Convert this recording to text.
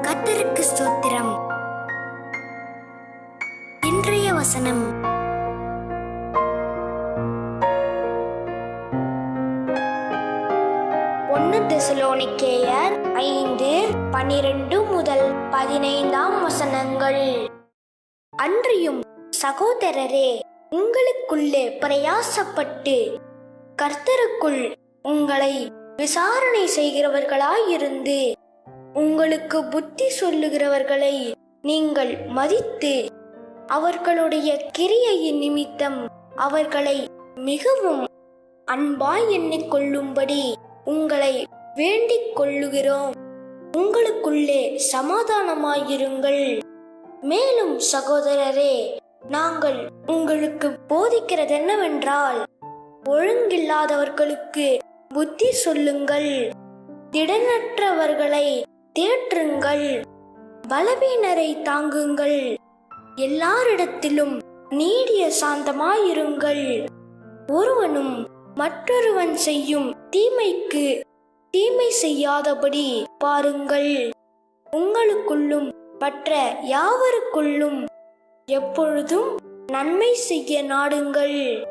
கத்தருக்கு ஸ்தோத்திரம். இன்றைய வசனம். ஒன்னு ஐந்து பனிரெண்டு முதல் பதினைந்தாம் வசனங்கள். அன்றியும் சகோதரரே உங்களுக்குள்ளே பிரயாசப்பட்டு கர்த்தருக்குள் உங்களை விசாரணை செய்கிறவர்களாயிருந்து உங்களுக்கு புத்தி சொல்லுகிறவர்களை நீங்கள் மதித்து அவர்களுடைய கிரியையின் நிமித்தம் அவர்களை மிகவும் அன்பாய் எண்ணிக்கொள்ளும்படி உங்களை வேண்டிக் கொள்ளுகிறோம். உங்களுக்குள்ளே சமாதானமாயிருங்கள். மேலும் சகோதரரே நாங்கள் உங்களுக்கு போதிக்கிறது என்னவென்றால் ஒழுங்கில்லாதவர்களுக்கு புத்தி சொல்லுங்கள். திடனற்றவர்களை தேற்றுங்கள். பலவீனரை தாங்குங்கள். எல்லாரிடத்திலும் நீடிய சாந்தமாயிருங்கள். ஒருவனும் மற்றொருவன் செய்யும் தீமைக்கு தீமை செய்யாதபடி பாருங்கள். உங்களுக்குள்ளும் மற்ற யாவருக்குள்ளும் எப்பொழுதும் நன்மை செய்ய நாடுங்கள்.